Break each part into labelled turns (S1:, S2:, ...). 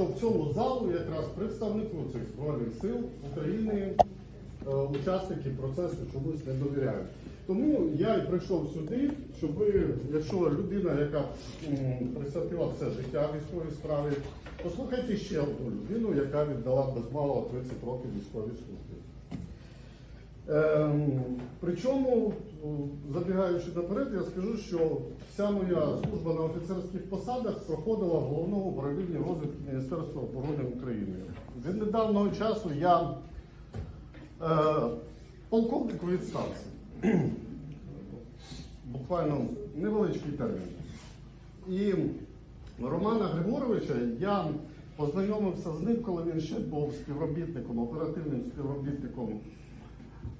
S1: що в цьому залу якраз представнику цих збройних сил України е, учасники процесу чомусь не довіряють. Тому я і прийшов сюди, щоб якщо людина, яка присвятила все життя військовій справі, послухайте ще одну людину, яка віддала без малого 30 років військовій службі. Ем, причому, забігаючи наперед, я скажу, що вся моя служба на офіцерських посадах проходила в головному управлінні розвідки Міністерства оборони України. Від недавнього часу я е, полковник у відставці. Буквально невеличкий термін. І Романа Григоровича я познайомився з ним, коли він ще був співробітником, оперативним співробітником е,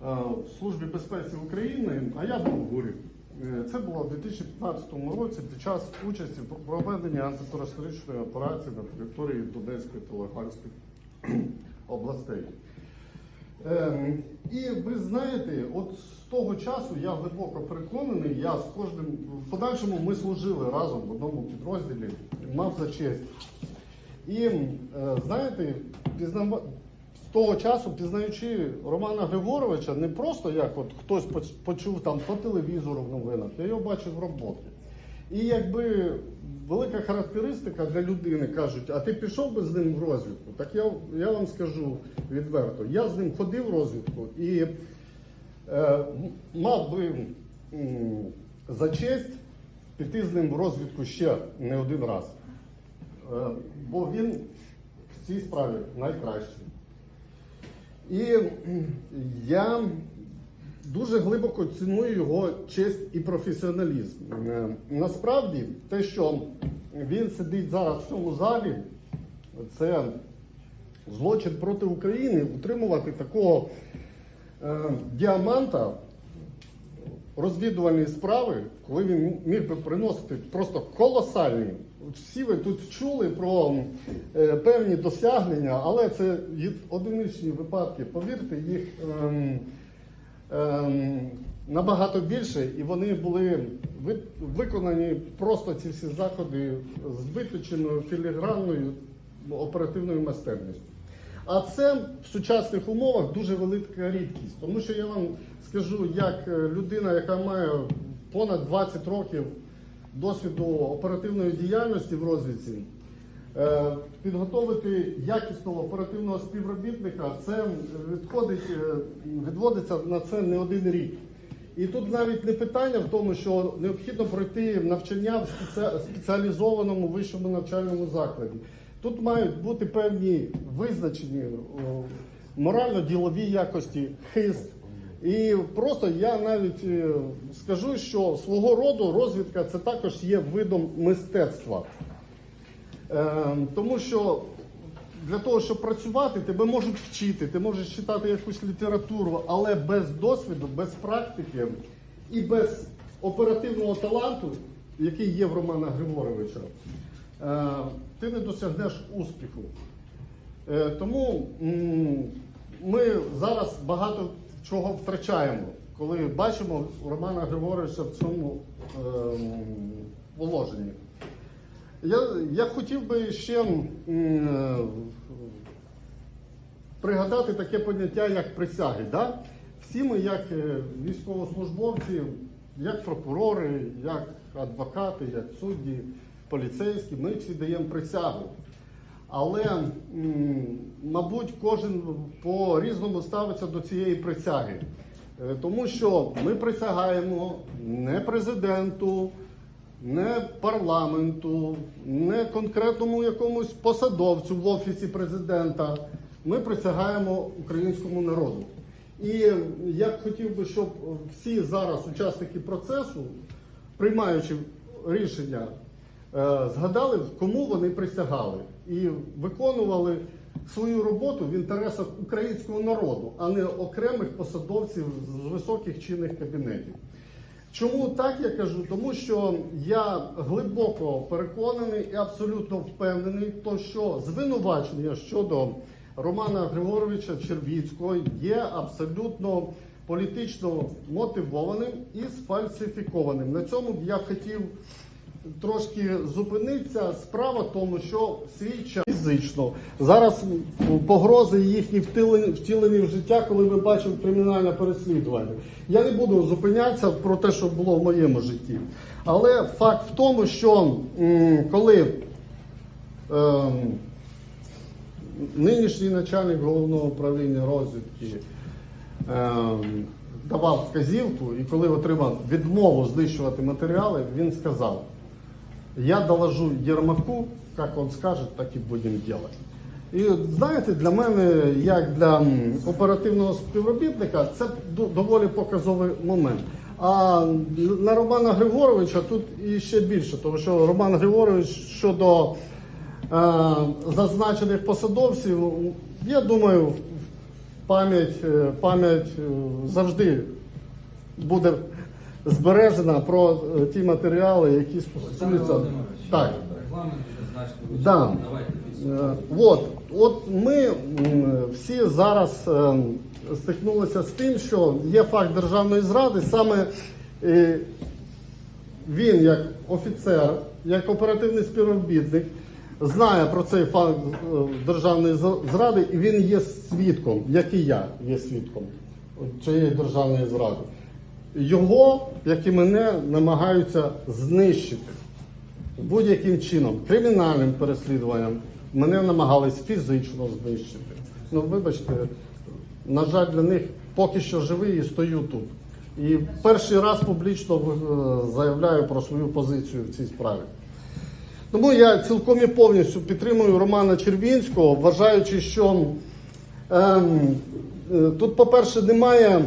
S1: в Службі безпеки України, а я був в ГУРі. Е, Це було в 2015 році під час участі в проведенні антитерористичної операції на території Донецької та Луганської областей. Ем, і ви знаєте, от з того часу я глибоко переконаний, я з кожним в подальшому ми служили разом в одному підрозділі, мав за честь. І е, знаєте, пізнава... з того часу, пізнаючи Романа Григоровича, не просто як от хтось почув там по телевізору в новинах, я його бачив в роботі. І якби велика характеристика для людини кажуть, а ти пішов би з ним в розвідку? Так я, я вам скажу відверто, я з ним ходив в розвідку і е, мав би м, за честь піти з ним в розвідку ще не один раз. Е, бо він в цій справі найкращий. І я дуже глибоко ціную його честь і професіоналізм. Е, Насправді, те, що він сидить зараз в цьому залі, це злочин проти України утримувати такого е, діаманта розвідувальної справи, коли він міг би приносити просто колосальні. Всі ви тут чули про е, певні досягнення, але це одиничні випадки. Повірте, їх ем, ем, набагато більше, і вони були ви- виконані просто ці всі заходи з виключеною філігранною оперативною майстерністю. А це в сучасних умовах дуже велика рідкість, тому що я вам скажу, як е, людина, яка має понад 20 років досвіду оперативної діяльності в розвідці, е, підготовити якісного оперативного співробітника, це відходить, е, відводиться на це не один рік. І тут навіть не питання в тому, що необхідно пройти навчання в спеціалізованому вищому навчальному закладі. Тут мають бути певні визначені морально-ділові якості, хист. І просто я навіть е, скажу, що свого роду розвідка це також є видом мистецтва. Е, тому що для того, щоб працювати, тебе можуть вчити, ти можеш читати якусь літературу, але без досвіду, без практики і без оперативного таланту, який є в Романа Григоровича, е, ти не досягнеш успіху. Тому ми зараз багато чого втрачаємо, коли бачимо Романа Григоровича в цьому ем, положенні. Я, я хотів би ще е, пригадати таке поняття, як присяги. Да? Всі ми, як е, військовослужбовці, як прокурори, як адвокати, як судді, поліцейські, ми всі даємо присягу. Але, мабуть, кожен по-різному ставиться до цієї присяги. Е, Тому що ми присягаємо не президенту, не парламенту, не конкретному якомусь посадовцю в офісі президента. Ми присягаємо українському народу. І я б хотів би, щоб всі зараз учасники процесу, приймаючи рішення, е, згадали, кому вони присягали, і виконували свою роботу в інтересах українського народу, а не окремих посадовців з високих чинних кабінетів. Чому так я кажу? Тому що я глибоко переконаний і абсолютно впевнений, то що звинувачення щодо Романа Григоровича Червіцького є абсолютно політично мотивованим і сфальсифікованим. На цьому б я хотів трошки зупинитися. Справа тому, що свій час фізично зараз погрози їхні втілені, в життя, коли ми бачимо кримінальне переслідування. Я не буду зупинятися про те, що було в моєму житті. Але факт в тому, що коли ем, нинішній начальник головного управління розвідки ем, давав вказівку, і коли отримав відмову знищувати матеріали, він сказав: Я доложу Єрмаку, як він скаже, так і будемо робити. І знаєте, для мене, як для оперативного співробітника, це доволі показовий момент. А на Романа Григоровича тут і ще більше, тому що Роман Григорович щодо е, зазначених посадовців, я думаю, пам'ять, е, пам'ять е, завжди буде збережена про е, ті матеріали, які стосуються. Так.
S2: регламент
S1: Да.
S2: Давайте
S1: Е. От, от ми м, всі зараз е, стикнулися з тим, що є факт державної зради, саме е, він, як офіцер, як оперативний співробітник, знає про цей факт е, державної з- зради, і він є свідком, як і я є свідком цієї державної зради. Його, як і мене, намагаються знищити будь-яким чином, кримінальним переслідуванням, мене намагались фізично знищити. Ну, вибачте, на жаль, для них поки що живий і стою тут. І перший раз публічно е, заявляю про свою позицію в цій справі. Тому я цілком і повністю підтримую Романа Червінського, вважаючи, що ем, е, тут, по-перше, немає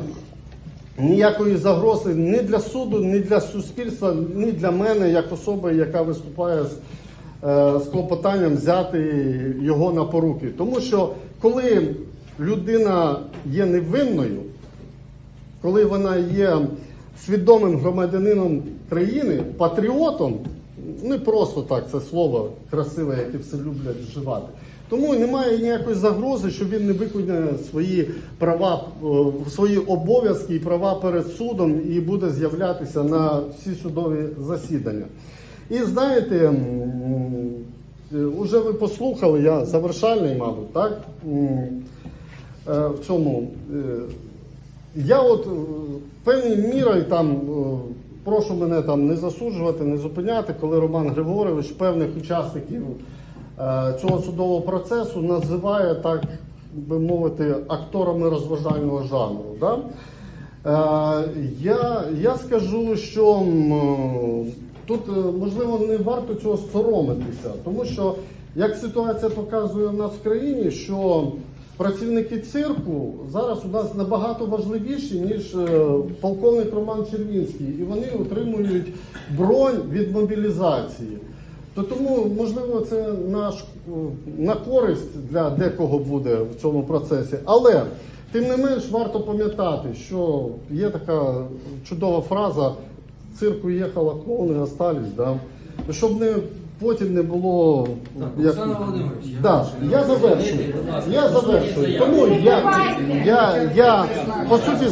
S1: ніякої загрози ні для суду, ні для суспільства, ні для мене, як особи, яка виступає з, е, з клопотанням взяти його на поруки. Тому що коли людина є невинною, коли вона є свідомим громадянином країни, патріотом, не просто так це слово красиве, яке все люблять вживати. Тому немає ніякої загрози, що він не виконує свої права, е, свої обов'язки і права перед судом і буде з'являтися на всі судові засідання. І знаєте, м, е, ви послухали, я завершальний, мабуть, так? Е, В цьому. я от певною мірою там прошу мене там не засуджувати, не зупиняти, коли Роман Григорович певних учасників цього судового процесу називає так би мовити акторами розважального жанру. Да? Е, я, я скажу, що е, тут е, можливо не варто цього соромитися, тому що як ситуація показує в нас в країні, що працівники цирку зараз у нас набагато важливіші, ніж е, полковник Роман Червінський, і вони отримують бронь від мобілізації. То тому, можливо, це наш, е, на користь для декого буде в цьому процесі. Але тим не менш варто пам'ятати, що є така чудова фраза цирку їхала клоуни, остались. Да? Щоб не потім не було.
S2: Так,
S1: як-
S2: Володимирович, я
S1: Да, я завершую. Я завершую. Тому я, я, я по суті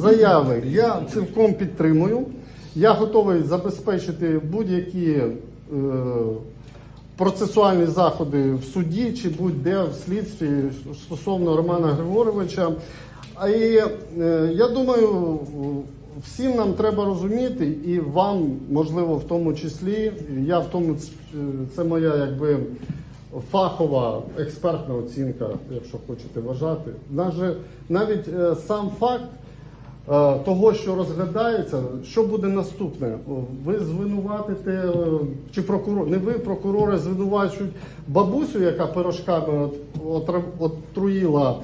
S1: заяви я цілком підтримую. Я готовий забезпечити будь-які процесуальні заходи в суді чи будь-де в слідстві стосовно Романа Григоровича. А і е, я думаю, всім нам треба розуміти, і вам, можливо, в тому числі, я в тому е, це моя якби фахова експертна оцінка, якщо хочете вважати. Навіть, навіть е, сам факт е, того, що розглядається, що буде наступне? Ви звинуватите, е, чи прокурор, не ви, прокурори звинувачують бабусю, яка пирожками отруїла е,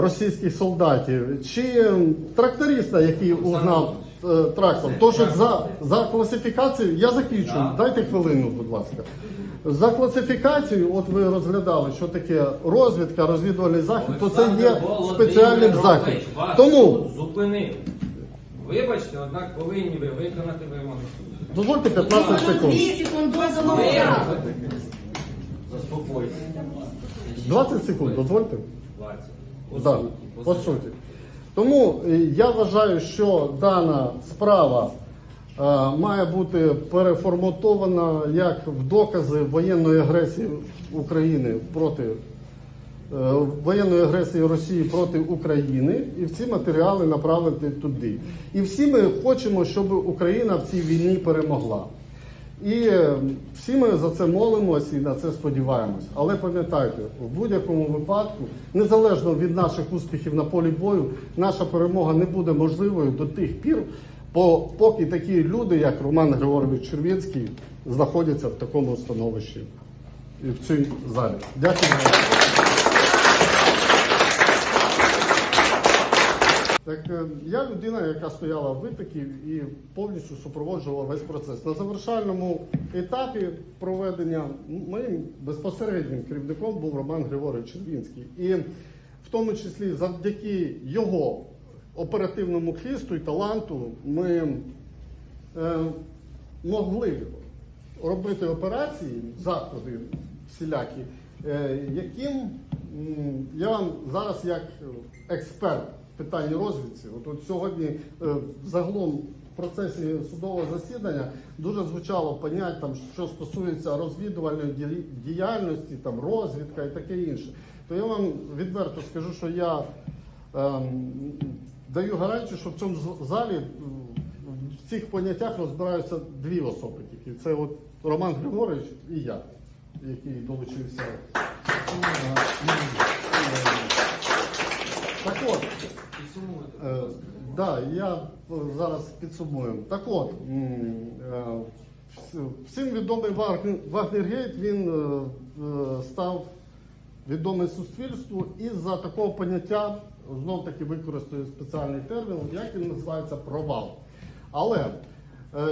S1: російських солдатів, чи тракториста, який угнав е, трактор. То, що за, за класифікацію, я закінчу,
S2: Так.
S1: дайте хвилину, будь ласка. За класифікацією, от ви розглядали, що таке розвідка, розвідувальний захід, то це є спеціальним
S2: Володимирович,
S1: захід. Тому
S2: зупинив. Вибачте, однак повинні ви виконати вимоги суду.
S1: дозвольте 15 секунд.
S2: Заспокойтесь.
S1: 20 секунд, дозвольте.
S2: 20. По
S1: Да,
S2: суті,
S1: по
S2: суті.
S1: суті. Тому е, я вважаю, що дана справа має бути переформатована як в докази воєнної агресії України проти е, воєнної агресії Росії проти України, і всі матеріали направити туди. І всі ми хочемо, щоб Україна в цій війні перемогла. І е, всі ми за це молимось і на це сподіваємось. Але пам'ятайте, в будь-якому випадку, незалежно від наших успіхів на полі бою, наша перемога не буде можливою до тих пір, по- поки такі люди, як Роман Григорович Червінський, знаходяться в такому становищі і в цій залі. Дякую. Так е, я людина, яка стояла в витокі і повністю супроводжувала весь процес. На завершальному етапі проведення моїм безпосереднім керівником був Роман Григорович Червінський. І в тому числі завдяки його оперативному хисту і таланту ми е, могли робити операції, заходи всілякі, е, яким я вам зараз як експерт питанні розвідці, от, от сьогодні е, загалом в процесі судового засідання дуже звучало понять, там, що стосується розвідувальної діяльності, там, розвідка і таке інше. То я вам відверто скажу, що я ем, даю гарантію, що в цьому залі в цих поняттях розбираються дві особи тільки. Це от Роман Григорович і я, який долучився. Е, Так от,
S2: Підсумуйте,
S1: Е, да, я е, зараз підсумую. Так от, е, вс- всім відомий Вагнергейт, він став відомий суспільству із-за такого поняття, знов таки використаю спеціальний термін, як він називається провал. Але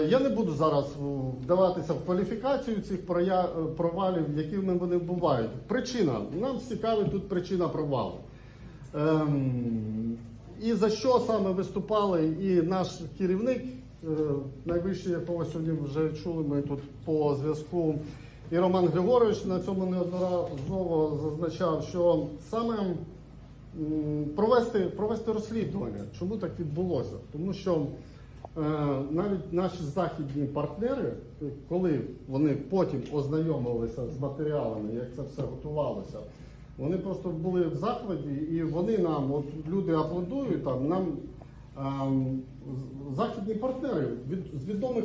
S1: я не буду зараз вдаватися в кваліфікацію цих провалів, якими вони бувають. Причина. Нам цікавить тут причина провалу. І за що саме виступали і наш керівник, е, найвищий, якого сьогодні вже чули ми тут по зв'язку, і Роман Григорович на цьому неодноразово зазначав, що саме провести, провести розслідування, чому так відбулося? Тому що е, навіть наші західні партнери, коли вони потім ознайомилися з матеріалами, як це все готувалося, вони просто були в захваті, і вони нам, от люди аплодують, там нам ем, західні партнери від, з відомих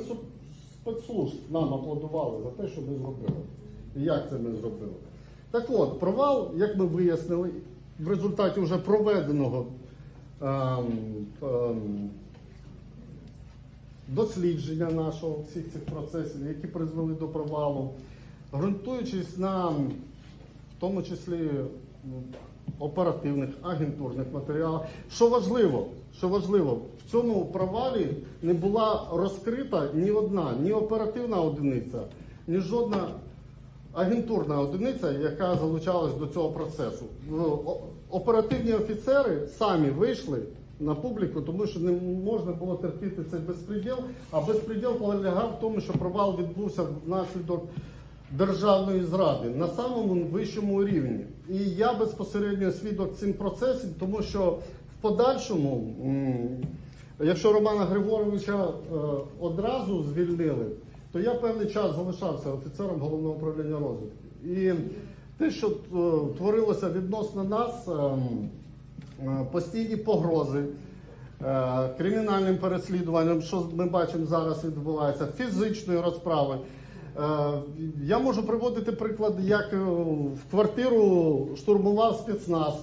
S1: спецслужб нам аплодували за те, що ми зробили. І як це ми зробили. Так от, провал, як ми вияснили, в результаті вже проведеного ем, ем, дослідження нашого всіх цих процесів, які призвели до провалу, ґрунтуючись на тому числі оперативних агентурних матеріалах. Що важливо, що важливо, в цьому провалі не була розкрита ні одна, ні оперативна одиниця, ні жодна агентурна одиниця, яка залучалась до цього процесу. Оперативні офіцери самі вийшли на публіку, тому що не можна було терпіти цей безпреділ, а безпреділ полягав в тому, що провал відбувся внаслідок державної зради на самому вищому рівні. І я безпосередньо свідок цим процесів, тому що в подальшому, якщо Романа Григоровича е, одразу звільнили, то я певний час залишався офіцером головного управління розвідки. І те, що е, творилося відносно нас, е, постійні погрози. Кримінальним переслідуванням, що ми бачимо зараз відбувається, фізичної розправи. Е, Я можу приводити приклад, як е, в квартиру штурмував спецназ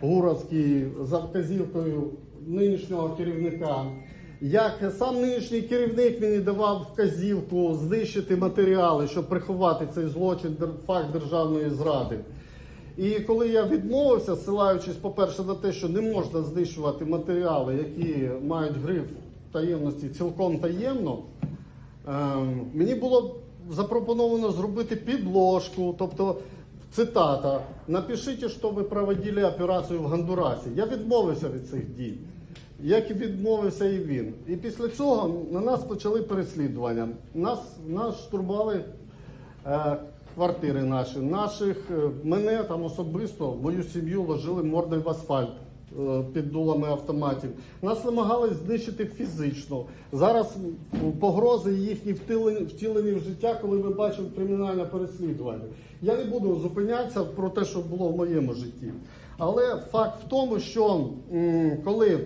S1: Гуровський за вказівкою нинішнього керівника. Як сам нинішній керівник мені давав вказівку знищити матеріали, щоб приховати цей злочин, факт державної зради. І коли я відмовився, ссилаючись, по-перше, на те, що не можна знищувати матеріали, які мають гриф таємності цілком таємно, ем, мені було запропоновано зробити підложку, тобто цитата: напишіть, що ви проводили операцію в Гондурасі. Я відмовився від цих дій. Як і відмовився і він. І після цього на нас почали переслідування. Нас, нас штурмували е, квартири наші, наших, е, мене там особисто, мою сім'ю ложили мордою в асфальт під дулами автоматів. Нас намагались знищити фізично. Зараз погрози їхні втілені, втілені в життя, коли ми бачимо кримінальне переслідування. Я не буду зупинятися про те, що було в моєму житті. Але факт в тому, що коли е,